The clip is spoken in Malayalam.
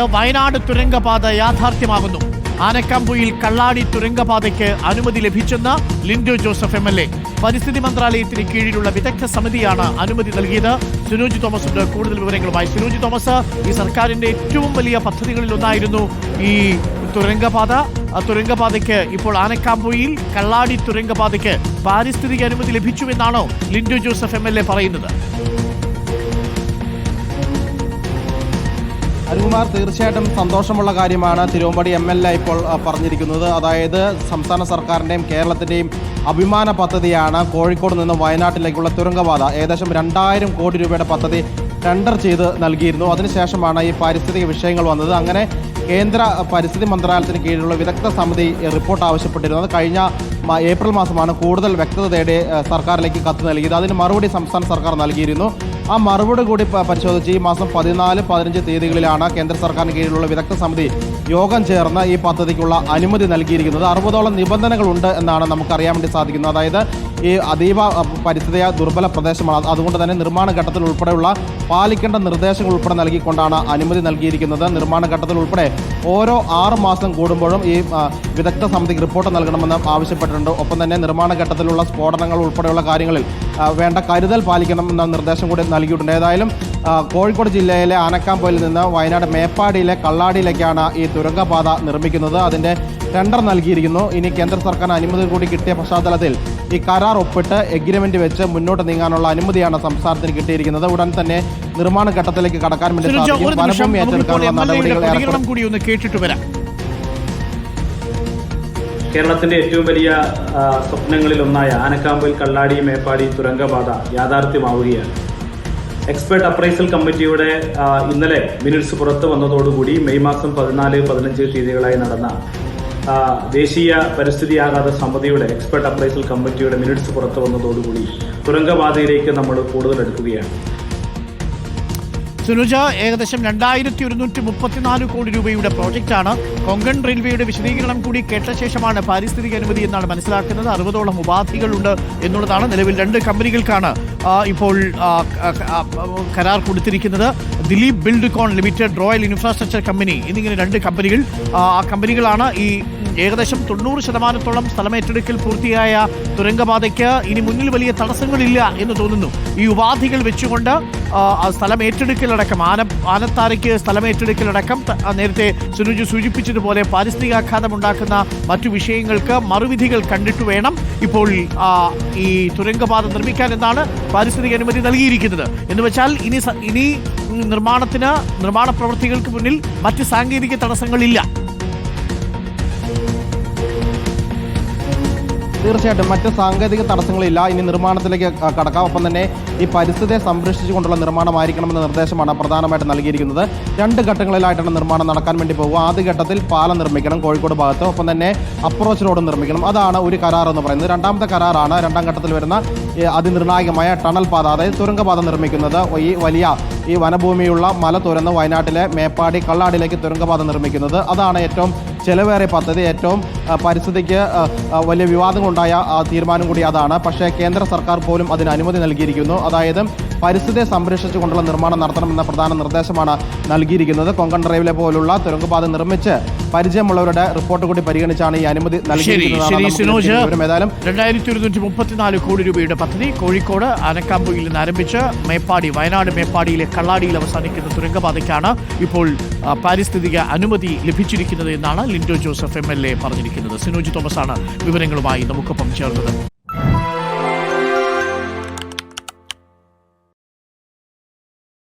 വയനാട് തുരങ്കപാത യാഥാർത്ഥ്യമാകുന്നു. ആനക്കാമ്പുയിൽ കള്ളാടി തുരങ്കപാതയ്ക്ക് അനുമതി ലഭിച്ചെന്ന് Linto Joseph M L A. പരിസ്ഥിതി മന്ത്രാലയത്തിന് കീഴിലുള്ള വിദഗ്ധ സമിതിയാണ് അനുമതി നൽകിയത്. സുനോജ് തോമസ് കൂടുതൽ വിവരങ്ങളുമായി സുനോജ് തോമസ്. ഈ സർക്കാരിന്റെ ഏറ്റവും വലിയ പദ്ധതികളിൽ ഒന്നായിരുന്നു ഈ തുരങ്കപാത. തുരങ്കപാതയ്ക്ക് ഇപ്പോൾ ആനക്കാമ്പുയിൽ കള്ളാടി തുരങ്കപാതയ്ക്ക് പാരിസ്ഥിതിക അനുമതി ലഭിച്ചുവെന്നാണോ ലിൻഡോ ജോസഫ് എ പറയുന്നത്? അരുകുമാർ തീർച്ചയായിട്ടും സന്തോഷമുള്ള കാര്യമാണ് തിരുവമ്പടി എം എൽ എ ഇപ്പോൾ പറഞ്ഞിരിക്കുന്നത്. അതായത് സംസ്ഥാന സർക്കാരിന്റെയും കേരളത്തിന്റെയും അഭിമാന പദ്ധതിയാണ് കോഴിക്കോട് നിന്നും വയനാട്ടിലേക്കുള്ള തുരങ്കപാത. ഏകദേശം രണ്ടായിരം കോടി രൂപയുടെ പദ്ധതി ടെൻഡർ ചെയ്ത് നൽകിയിരുന്നു. അതിനുശേഷമാണ് ഈ പാരിസ്ഥിതിക വിഷയങ്ങൾ വന്നത്. അങ്ങനെ കേന്ദ്ര പരിസ്ഥിതി മന്ത്രാലയത്തിന് കീഴിലുള്ള വിദഗ്ധ സമിതി റിപ്പോർട്ട് ആവശ്യപ്പെട്ടിരുന്നത്. കഴിഞ്ഞ ഏപ്രിൽ മാസമാണ് കൂടുതൽ വ്യക്തത തേടി സർക്കാരിലേക്ക് കത്ത് നൽകിയത്. അതിന് മറുപടി സംസ്ഥാന സർക്കാർ നൽകിയിരുന്നു. ആ മറുപടി കൂടി പരിശോധിച്ച് ഈ മാസം പതിനാല് പതിനഞ്ച് തീയതികളിലാണ് കേന്ദ്ര സർക്കാരിന് കീഴിലുള്ള വിദഗ്ധ സമിതി യോഗം ചേർന്ന് ഈ പദ്ധതിക്കുള്ള അനുമതി നൽകിയിരിക്കുന്നത്. അറുപതോളം നിബന്ധനകളുണ്ട് എന്നാണ് നമുക്കറിയാൻ വേണ്ടി സാധിക്കുന്നത്. അതായത് ഈ അതീവ പരിസ്ഥിതിയ ദുർബല പ്രദേശമാണ്. അതുകൊണ്ട് തന്നെ നിർമ്മാണ ഘട്ടത്തിൽ ഉൾപ്പെടെയുള്ള പാലിക്കേണ്ട നിർദ്ദേശങ്ങൾ ഉൾപ്പെടെ നൽകിക്കൊണ്ടാണ് അനുമതി നൽകിയിരിക്കുന്നത്. നിർമ്മാണ ഘട്ടത്തിൽ ഉൾപ്പെടെ ഓരോ ആറ് മാസം കൂടുമ്പോഴും ഈ വിദഗ്ധ സമിതിക്ക് റിപ്പോർട്ട് നൽകണമെന്ന് ആവശ്യപ്പെട്ടിട്ടുണ്ട്. ഒപ്പം തന്നെ നിർമ്മാണ ഘട്ടത്തിലുള്ള സ്ഫോടനങ്ങൾ ഉൾപ്പെടെയുള്ള കാര്യങ്ങളിൽ വേണ്ട കരുതൽ പാലിക്കണമെന്ന നിർദ്ദേശം കൂടി നൽകിയിട്ടുണ്ട്. ഏതായാലും കോഴിക്കോട് ജില്ലയിലെ ആനക്കാമ്പൊയിൽ നിന്ന് വയനാട് മേപ്പാടിയിലെ കള്ളാടിയിലേക്കാണ് ഈ തുരങ്കപാത നിർമ്മിക്കുന്നത്. അതിന്റെ ടെൻഡർ നൽകിയിരിക്കുന്നു. ഇനി കേന്ദ്ര സർക്കാർ അനുമതി കൂടി കിട്ടിയ പശ്ചാത്തലത്തിൽ ഈ കരാർ ഒപ്പിട്ട് എഗ്രിമെന്റ് വെച്ച് മുന്നോട്ട് നീങ്ങാനുള്ള അനുമതിയാണ് സംസ്ഥാനത്തിന് കിട്ടിയിരിക്കുന്നത്. ഉടൻ തന്നെ നിർമ്മാണ ഘട്ടത്തിലേക്ക് കടക്കാൻ വേണ്ടി സാധിക്കും. ഏറ്റെടുക്കാനുള്ള നടപടികൾ കൂടി ഒന്ന് കേട്ടിട്ട് വരാം. കേരളത്തിന്റെ ഏറ്റവും വലിയ സ്വപ്നങ്ങളിൽ ഒന്നായ ആനക്കാമ്പിൽ കള്ളാടി മേപ്പാടി തുരങ്കപാത യാഥാർത്ഥ്യമാവുകയാണ്. എക്സ്പേർട്ട് അപ്രൈസൽ കമ്മിറ്റിയുടെ ഇന്നലെ മിനിറ്റ്സ് പുറത്തു വന്നതോടുകൂടി മെയ് മാസം പതിനാല് പതിനഞ്ച് തീയതികളായി നടന്ന ദേശീയ പരിസ്ഥിതി ആഘാത സമിതിയുടെ എക്സ്പെർട്ട് അപ്രൈസൽ കമ്മിറ്റിയുടെ മിനിറ്റ്സ് പുറത്തു വന്നതോടുകൂടി തുരങ്കപാതയിലേക്ക് നമ്മൾ കൂടുതൽ എടുക്കുകയാണ് സുനുജ ഏകദേശം രണ്ടായിരത്തി ഒരുന്നൂറ്റി മുപ്പത്തിനാല് കോടി രൂപയുടെ പ്രോജക്റ്റാണ്. കൊങ്കൺ റെയിൽവേയുടെ വിശദീകരണം കൂടി കേട്ട ശേഷമാണ് പാരിസ്ഥിതിക അനുമതി എന്നാണ് മനസ്സിലാക്കുന്നത്. അറുപതോളം ഉപാധികളുണ്ട് എന്നുള്ളതാണ് നിലവിൽ രണ്ട് കമ്പനികൾക്കാണ് ഇപ്പോൾ കരാർ കൊടുത്തിരിക്കുന്നത് Dilip Buildcon limited royal infrastructure company. എന്നിങ്ങനെ രണ്ട് കമ്പനികൾ ആ കമ്പനികളാണ് ഈ ഏകദേശം തൊണ്ണൂറ് ശതമാനത്തോളം സ്ഥലമേറ്റെടുക്കൽ പൂർത്തിയായ തുരങ്കപാതയ്ക്ക് ഇനി മുന്നിൽ വലിയ തടസ്സങ്ങളില്ല എന്ന് തോന്നുന്നു. ഈ ഉപാധികൾ വെച്ചുകൊണ്ട് സ്ഥലം ഏറ്റെടുക്കലടക്കം ആന ആനത്താരയ്ക്ക് സ്ഥലം ഏറ്റെടുക്കലടക്കം നേരത്തെ സുനുജ് സൂചിപ്പിച്ചതുപോലെ പാരിസ്ഥിതികാഘാതം ഉണ്ടാക്കുന്ന മറ്റു വിഷയങ്ങൾക്ക് മറുവിധികൾ കണ്ടിട്ട് വേണം ഇപ്പോൾ ഈ തുരങ്കപാത നിർമ്മിക്കാൻ എന്നാണ് പാരിസ്ഥിതിക അനുമതി നൽകിയിരിക്കുന്നത്. എന്ന് വെച്ചാൽ ഇനി ഇനി നിർമ്മാണത്തിന് നിർമ്മാണ പ്രവൃത്തികൾക്ക് മുന്നിൽ മറ്റ് സാങ്കേതിക തടസ്സങ്ങളില്ല. തീർച്ചയായിട്ടും മറ്റ് സാങ്കേതിക തടസ്സങ്ങളില്ല. ഇനി നിർമ്മാണത്തിലേക്ക് കടക്കാം. ഒപ്പം തന്നെ ഈ പരിസ്ഥിതിയെ സംരക്ഷിച്ചുകൊണ്ടുള്ള നിർമ്മാണമായിരിക്കണമെന്ന നിർദ്ദേശമാണ് പ്രധാനമായിട്ട് നൽകിയിരിക്കുന്നത്. രണ്ട് ഘട്ടങ്ങളിലായിട്ടാണ് നിർമ്മാണം നടക്കാൻ വേണ്ടി പോകുക. ആദ്യ ഘട്ടത്തിൽ പാലം നിർമ്മിക്കണം കോഴിക്കോട് ഭാഗത്ത്. ഒപ്പം തന്നെ അപ്രോച്ച് റോഡ് നിർമ്മിക്കണം. അതാണ് ഒരു കരാർ എന്ന് പറയുന്നത്. രണ്ടാമത്തെ കരാറാണ് രണ്ടാം ഘട്ടത്തിൽ വരുന്ന അതിനിർണായകമായ ടണൽ പാത അതായത് തുരങ്കപാത നിർമ്മിക്കുന്നത്. ഈ വലിയ ഈ വനഭൂമിയുള്ള മല തുരന്ന് വയനാട്ടിലെ മേപ്പാടി കള്ളാടിലേക്ക് തുരങ്കപാത നിർമ്മിക്കുന്നത്. അതാണ് ഏറ്റവും ചെലവേറിയ പദ്ധതി ഏറ്റവും പരിസ്ഥിതിക്ക് വലിയ വിവാദങ്ങളുണ്ടായ തീരുമാനം കൂടി അതാണ്. പക്ഷേ കേന്ദ്ര സർക്കാർ പോലും അതിന് അനുമതി നൽകിയിരിക്കുന്നു. അതായത് പരിസ്ഥിതിയെ സംരക്ഷിച്ചുകൊണ്ടുള്ള നിർമ്മാണം നടത്തണമെന്ന പ്രധാന നിർദ്ദേശമാണ് നൽകിയിരിക്കുന്നത്. കൊങ്കൺ ഡ്രൈവിലെ പോലുള്ള തുരങ്കപാത നിർമ്മിച്ച് പരിചയമുള്ളവരുടെ റിപ്പോർട്ട് കൂടി പരിഗണിച്ചാണ് ഈ അനുമതി നൽകിയിരിക്കുന്നത് കോടി രൂപയുടെ പദ്ധതി കോഴിക്കോട് ആനക്കാമ്പുയിൽ നിന്ന് ആരംഭിച്ച് മേപ്പാടി വയനാട് മേപ്പാടിയിലെ കള്ളാടിയിൽ അവസാനിക്കുന്ന തുരങ്കപാതയ്ക്കാണ് ഇപ്പോൾ പാരിസ്ഥിതിക അനുമതി ലഭിച്ചിരിക്കുന്നത് എന്നാണ് Linto Joseph M L A പറഞ്ഞിരിക്കുന്നത്. സിനോജ് തോമസ് ആണ് വിവരങ്ങളുമായി നമുക്കൊപ്പം ചേർന്നത്.